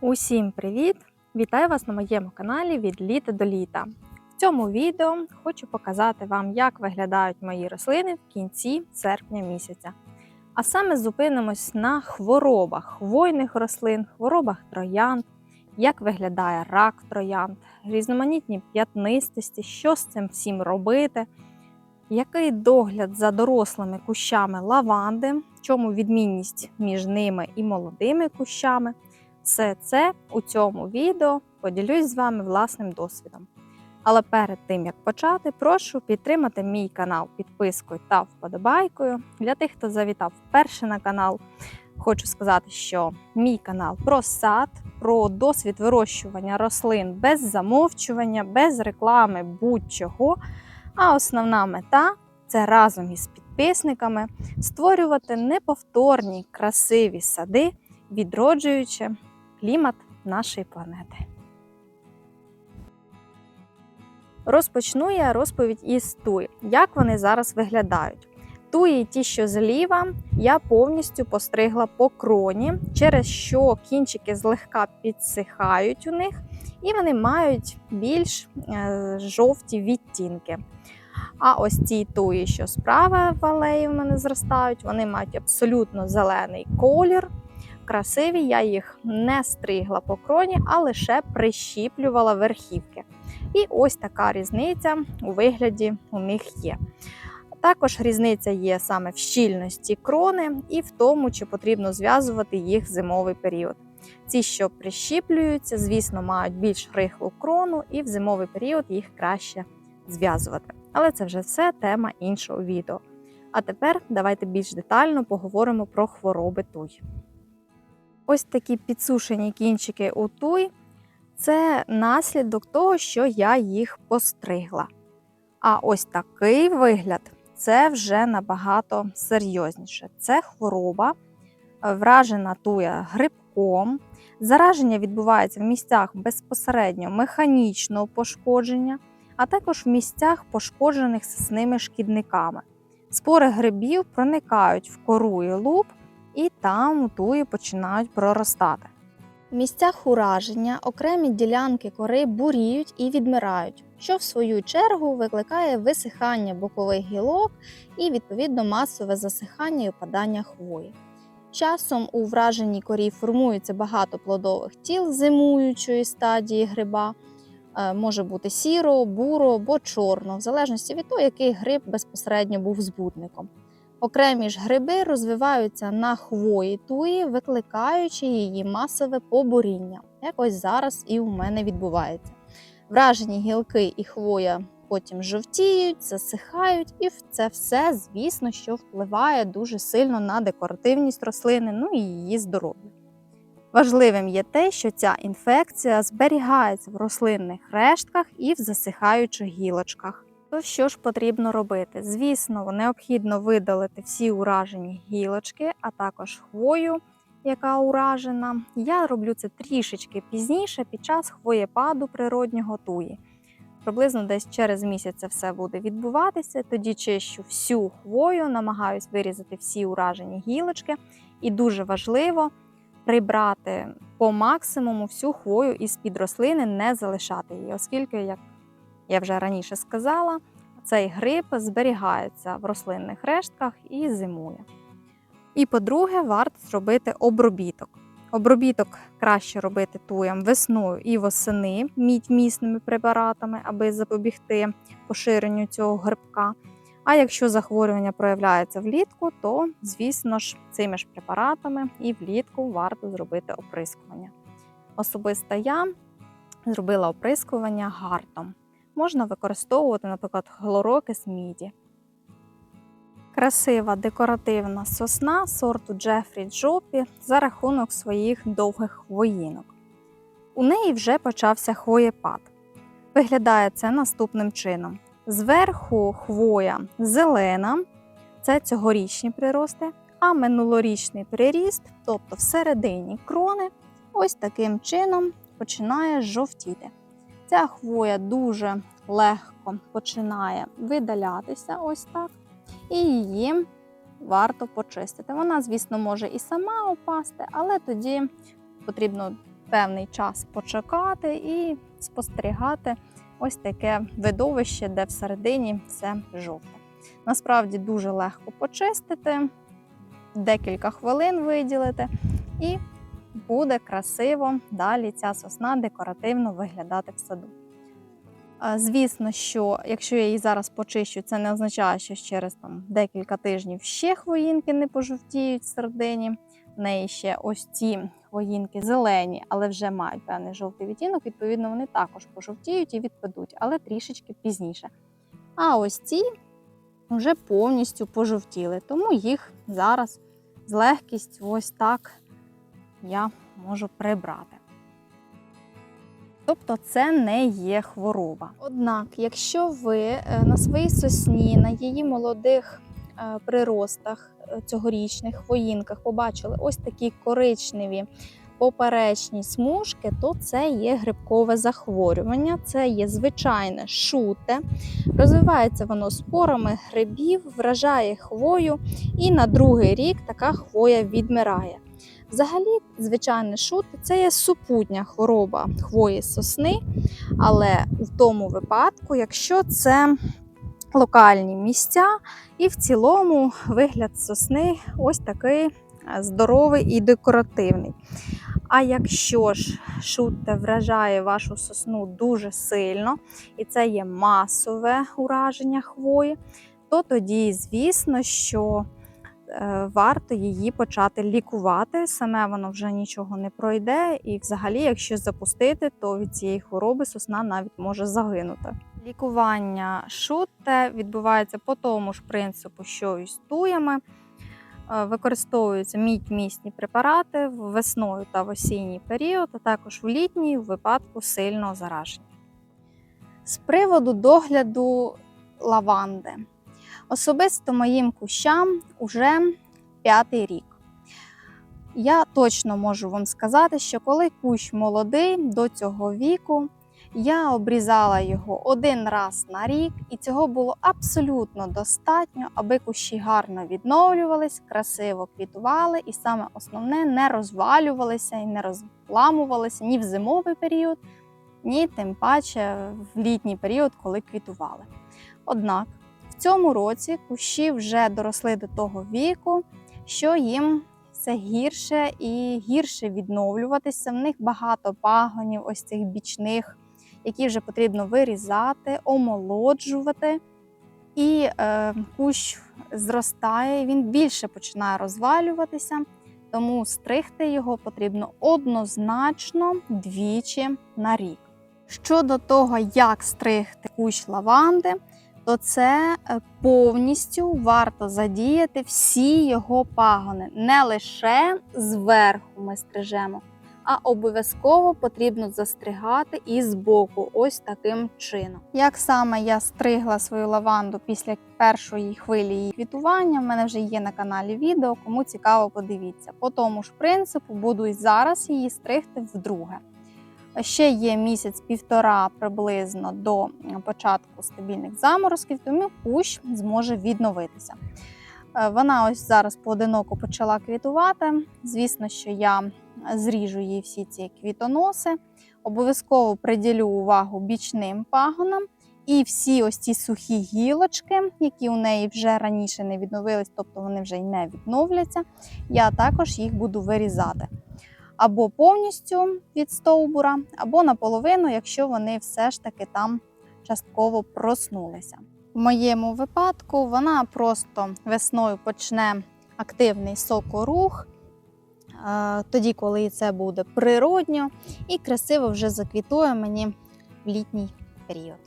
Усім привіт! Вітаю вас на моєму каналі від літа до літа. В цьому відео хочу показати вам, як виглядають мої рослини в кінці серпня місяця. А саме зупинимось на хворобах хвойних рослин, хворобах троянд, як виглядає рак троянд, різноманітні п'ятнистості, що з цим всім робити, який догляд за дорослими кущами лаванди, в чому відмінність між ними і молодими кущами. Все це у цьому відео поділюсь з вами власним досвідом. Але перед тим як почати, прошу підтримати мій канал підпискою та вподобайкою. Для тих, хто завітав вперше на канал, хочу сказати, що мій канал про сад, про досвід вирощування рослин без замовчування, без реклами будь-чого. А основна мета це разом із підписниками створювати неповторні красиві сади, відроджуючи клімат нашої планети. Розпочну я розповідь із туї. Як вони зараз виглядають? Туї, ті, що зліва, я повністю постригла по кроні, через що кінчики злегка підсихають у них, і вони мають більш е, жовті відтінки. А ось ці туї, що справа в алеї в мене зростають, вони мають абсолютно зелений колір. Красиві, я їх не стригла по кроні, а лише прищіплювала верхівки. І ось така різниця у вигляді у них є. Також різниця є саме в щільності крони і в тому, чи потрібно зв'язувати їх зимовий період. Ці, що прищіплюються, звісно, мають більш рихлу крону, і в зимовий період їх краще зв'язувати. Але це вже все тема іншого відео. А тепер давайте більш детально поговоримо про хвороби туй. Ось такі підсушені кінчики у туй це наслідок того, що я їх постригла. А ось такий вигляд це вже набагато серйозніше. Це хвороба, вражена туя грибком. Зараження відбувається в місцях безпосередньо механічного пошкодження, а також в місцях, пошкоджених сисними шкідниками. Спори грибів проникають в кору і луп, і там у туї починають проростати. В місцях ураження окремі ділянки кори буріють і відмирають, що в свою чергу викликає висихання бокових гілок і відповідно масове засихання і опадання хвої. Часом у враженій корі формується багато плодових тіл зимуючої стадії гриба. Е, Може бути сіро, буро або чорно, в залежності від того, який гриб безпосередньо був збудником. Окремі ж гриби розвиваються на хвої туї, викликаючи її масове побуріння. Якось зараз і у мене відбувається. Вражені гілки і хвоя потім жовтіють, засихають, і це все, звісно, що впливає дуже сильно на декоративність рослини, ну і її здоров'я. Важливим є те, що ця інфекція зберігається в рослинних рештках і в засихаючих гілочках. То що ж потрібно робити? Звісно, необхідно видалити всі уражені гілочки, а також хвою, яка уражена. Я роблю це трішечки пізніше під час хвоєпаду природнього туї. Приблизно десь через місяць це все буде відбуватися. Тоді чищу всю хвою, намагаюсь вирізати всі уражені гілочки, і дуже важливо прибрати по максимуму всю хвою із під рослини, не залишати її, оскільки, як я вже раніше сказала, цей гриб зберігається в рослинних рештках і зимує. І, по-друге, варто зробити обробіток. Обробіток краще робити туям весною і восени мідь-місними препаратами, аби запобігти поширенню цього грибка. А якщо захворювання проявляється влітку, то, звісно ж, цими ж препаратами і влітку варто зробити оприскування. Особисто я зробила оприскування гартом можна використовувати, наприклад, хлорокис міді. Красива декоративна сосна сорту Джефрі Джопі за рахунок своїх довгих хвоїнок. У неї вже почався хвоєпад. Виглядає це наступним чином: зверху хвоя зелена, це цьогорічні прирости, а минулорічний приріст, тобто всередині крони, ось таким чином починає жовтіти. Ця хвоя дуже легко починає видалятися, ось так, і її варто почистити. Вона, звісно, може і сама опасти, але тоді потрібно певний час почекати і спостерігати ось таке видовище, де всередині все жовте. Насправді дуже легко почистити, декілька хвилин виділити, і буде красиво далі ця сосна декоративно виглядати в саду. Звісно, що якщо я її зараз почищу, це не означає, що через там, декілька тижнів ще хвоїнки не пожовтіють всередині. В неї ще ось ці хвоїнки зелені, але вже мають певний жовтий відтінок. Відповідно, вони також пожовтіють і відпадуть, але трішечки пізніше. А ось ці вже повністю пожовтіли, тому їх зараз з легкістю ось так я можу прибрати. Тобто це не є хвороба. Однак, якщо ви е, на своїй сосні, на її молодих е, приростах е, цьогорічних хвоїнках побачили ось такі коричневі поперечні смужки, то це є грибкове захворювання, це є звичайне шуте. Розвивається воно спорами грибів, вражає хвою, і на другий рік така хвоя відмирає. Взагалі, звичайне шути це є супутня хвороба хвої сосни, але в тому випадку, якщо це локальні місця, і в цілому вигляд сосни ось такий е, здоровий і декоративний. А якщо ж шутте вражає вашу сосну дуже сильно, і це є масове ураження хвої, то тоді, звісно, що варто її почати лікувати. Саме воно вже нічого не пройде, і взагалі, якщо запустити, то від цієї хвороби сосна навіть може загинути. Лікування шутте відбувається по тому ж принципу, що і з. Е, Використовуються мідь-місні препарати весною та в осінній період, а також в літній у випадку сильного зараження. З приводу догляду лаванди. Особисто моїм кущам уже п'ятий рік. Я точно можу вам сказати, що коли кущ молодий до цього віку, я обрізала його один раз на рік, і цього було абсолютно достатньо, аби кущі гарно відновлювались, красиво квітували, і саме основне не розвалювалися і не розламувалися ні в зимовий період, ні тим паче в літній період, коли квітували. Однак цьому році кущі вже доросли до того віку, що їм все гірше і гірше відновлюватися. В них багато пагонів, ось цих бічних, які вже потрібно вирізати, омолоджувати. І е, кущ зростає, він більше починає розвалюватися, тому стригти його потрібно однозначно двічі на рік. Щодо того, як стригти кущ лаванди, то це е, повністю варто задіяти всі його пагони. Не лише зверху ми стрижемо, а обов'язково потрібно застригати і збоку, ось таким чином. Як саме я стригла свою лаванду після першої хвилі її квітування, в мене вже є на каналі відео, кому цікаво, подивіться. По тому ж принципу буду і зараз її стригти вдруге. Ще є місяць-півтора приблизно до початку стабільних заморозків, тому кущ зможе відновитися. Е, Вона ось зараз поодиноко почала квітувати. Звісно, що я зріжу їй всі ці квітоноси. Обов'язково приділю увагу бічним пагонам. І всі ось ці сухі гілочки, які у неї вже раніше не відновились, тобто вони вже й не відновляться, я також їх буду вирізати або повністю від стовбура, або наполовину, якщо вони все ж таки там частково проснулися. В моєму випадку вона просто весною почне активний сокорух, тоді, коли це буде природньо, і красиво вже заквітує мені в літній період.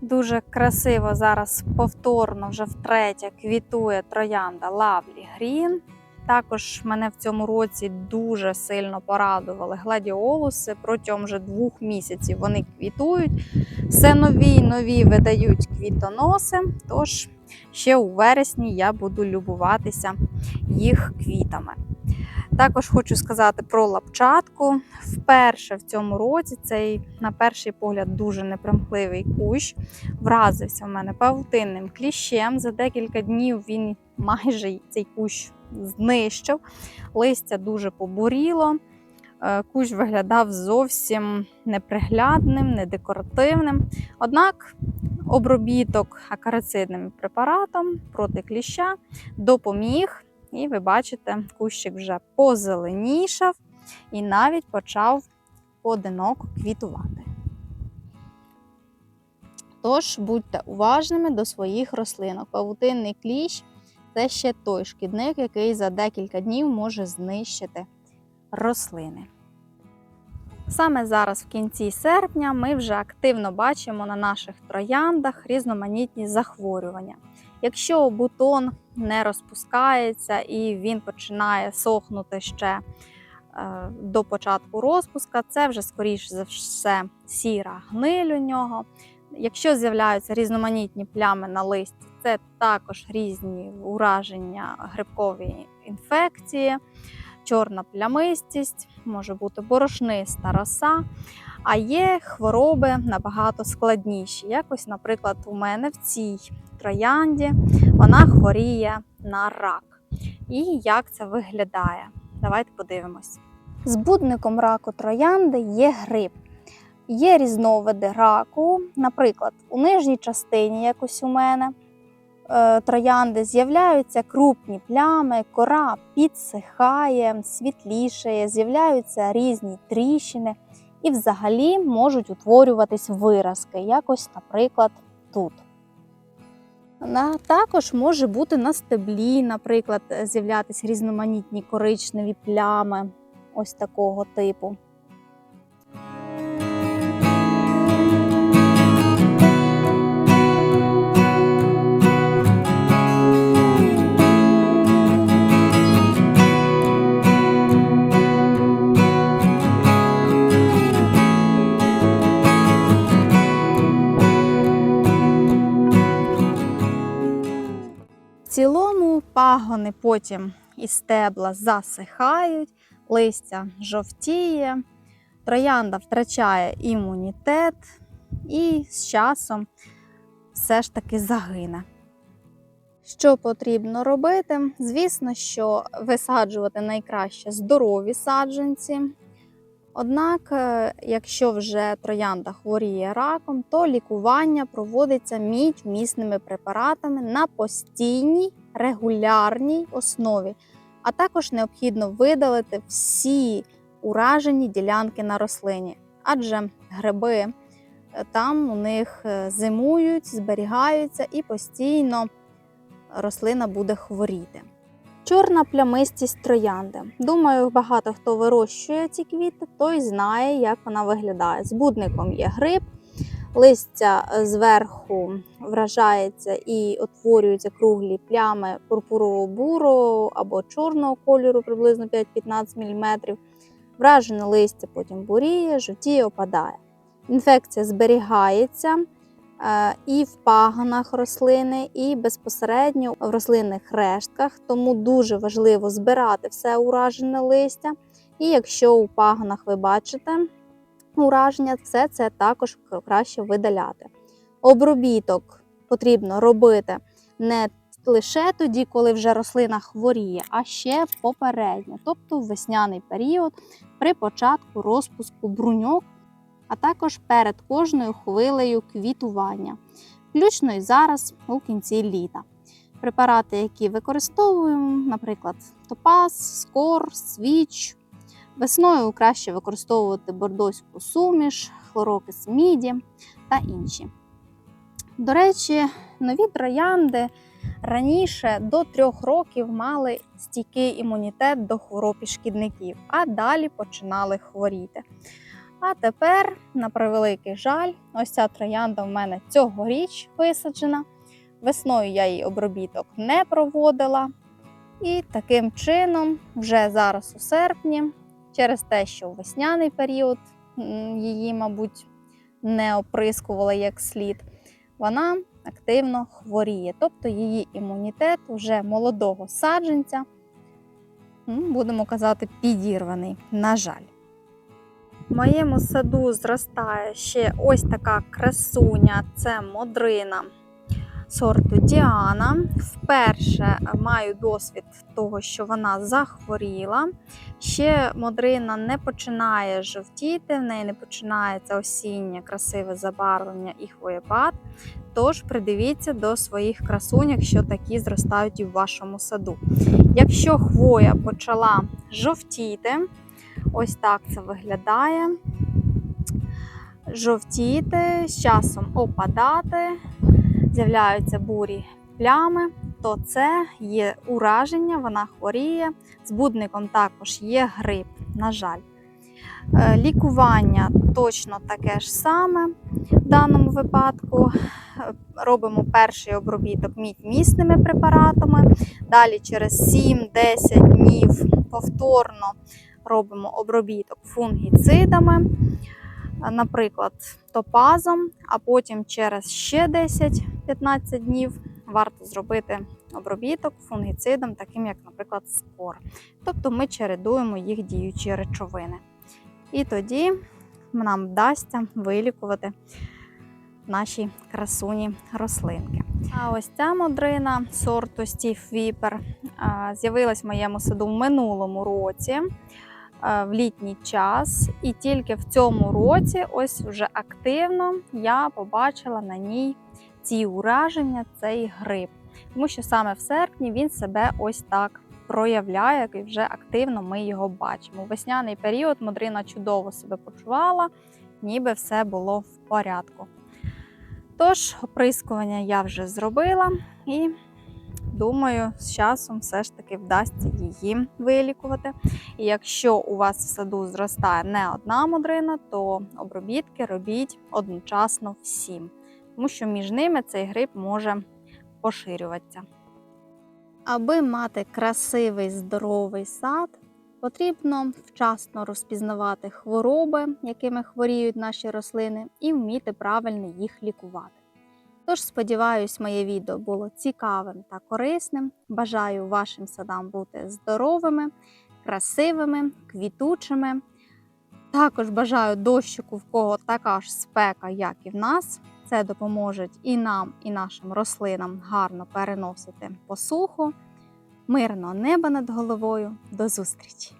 Дуже красиво зараз повторно вже втретє квітує троянда Lovely Green. Також мене в цьому році дуже сильно порадували гладіолуси. Протягом вже двох місяців вони квітують. Все нові й нові видають квітоноси. Тож ще у вересні я буду любуватися їх квітами. Також хочу сказати про лапчатку. Вперше в цьому році цей, на перший погляд, дуже непримхливий кущ вразився в мене павутинним кліщем. За декілька днів він майже цей кущ знищив. Листя дуже побуріло, е, кущ виглядав зовсім неприглядним, недекоративним. Однак обробіток акарицидним препаратом проти кліща допоміг, і ви бачите, кущик вже позеленішав і навіть почав поодиноко квітувати. Тож будьте уважними до своїх рослинок. Павутинний кліщ це ще той шкідник, який за декілька днів може знищити рослини. Саме зараз, в кінці серпня, ми вже активно бачимо на наших трояндах різноманітні захворювання. Якщо бутон не розпускається і він починає сохнути ще е, до початку розпуска, це вже скоріш за все сіра гниль у нього. Якщо з'являються різноманітні плями на листі, це також різні ураження грибкової інфекції, чорна плямистість, може бути борошниста роса. А є хвороби набагато складніші. Якось, наприклад, у мене в цій троянді вона хворіє на рак. І як це виглядає? Давайте подивимось. Збудником раку троянди є гриб. Є різновиди раку, наприклад, у нижній частині, якось у мене, троянди з'являються крупні плями, кора підсихає, світлішає, з'являються різні тріщини і взагалі можуть утворюватись виразки, якось, наприклад, тут. Також може бути на стеблі, наприклад, з'являтися різноманітні коричневі плями ось такого типу. Пагони потім і стебла засихають, листя жовтіє, троянда втрачає імунітет і з часом все ж таки загине. Що потрібно робити? Звісно, що висаджувати найкраще здорові саджанці. Однак, е, якщо вже троянда хворіє раком, то лікування проводиться мідь-вмісними препаратами на постійній регулярній основі, а також необхідно видалити всі уражені ділянки на рослині, адже гриби е, там у них е, зимують, зберігаються і постійно рослина буде хворіти. Чорна плямистість троянди. Думаю, багато хто вирощує ці квіти, той знає, як вона виглядає. Збудником є гриб, листя зверху вражається і утворюються круглі плями пурпурово-бурого або чорного кольору, приблизно 5-15 мм. Вражене листя потім буріє, жовтіє, опадає. Інфекція зберігається е, і в пагонах рослини, і безпосередньо в рослинних рештках, тому дуже важливо збирати все уражене листя. І якщо у пагонах ви бачите ураження, все це також краще видаляти. Обробіток потрібно робити не лише тоді, коли вже рослина хворіє, а ще попередньо, тобто в весняний період при початку розпуску бруньок, а також перед кожною хвилею квітування, включно і зараз у кінці літа. Препарати, які використовуємо, наприклад, топаз, скор, свіч. Весною краще використовувати бордоську суміш, хлорокис міді та інші. До речі, нові троянди раніше до трьох років мали стійкий імунітет до хвороб і шкідників, а далі починали хворіти. А тепер, на превеликий жаль, ось ця троянда в мене цьогоріч висаджена. Весною я її обробіток не проводила. І таким чином, вже зараз у серпні, через те, що у весняний період її, мабуть, не оприскувала як слід, вона активно хворіє. Тобто її імунітет вже молодого саджанця, будемо казати, підірваний, на жаль. В моєму саду зростає ще ось така красуня це модрина сорту Діана. Вперше маю досвід того, що вона захворіла. Ще модрина не починає жовтіти, в неї не починається осіннє красиве забарвлення і хвоєпад. Тож придивіться до своїх красунь, якщо такі зростають і в вашому саду. Якщо хвоя почала жовтіти, ось так це виглядає. Жовтіти, з часом опадати, з'являються бурі плями, то це є ураження, вона хворіє. Збудником також є грип, на жаль. Е, Лікування точно таке ж саме в даному випадку. Е, Робимо перший обробіток мідь-місними препаратами. Далі через 7-10 днів повторно робимо обробіток фунгіцидами, наприклад, топазом, а потім через ще 10-15 днів варто зробити обробіток фунгіцидом, таким як, наприклад, спор. Тобто ми чередуємо їх діючі речовини. І тоді нам вдасться вилікувати наші красуні рослинки. А ось ця модрина сорту Viper а, з'явилась в моєму саду в минулому році в літній час, і тільки в цьому році, ось вже активно, я побачила на ній ці ураження, цей гриб. Тому що саме в серпні він себе ось так проявляє, і вже активно ми його бачимо. У весняний період модрина чудово себе почувала, ніби все було в порядку. Тож, оприскування я вже зробила і думаю, з часом все ж таки вдасться її вилікувати. І якщо у вас в саду зростає не одна модрина, то обробітки робіть одночасно всім, тому що між ними цей гриб може поширюватися. Аби мати красивий здоровий сад, потрібно вчасно розпізнавати хвороби, якими хворіють наші рослини, і вміти правильно їх лікувати. Тож, сподіваюсь, моє відео було цікавим та корисним. Бажаю вашим садам бути здоровими, красивими, квітучими. Також бажаю дощику, в кого така ж спека, як і в нас. Це допоможе і нам, і нашим рослинам гарно переносити посуху. Мирного неба над головою. До зустрічі!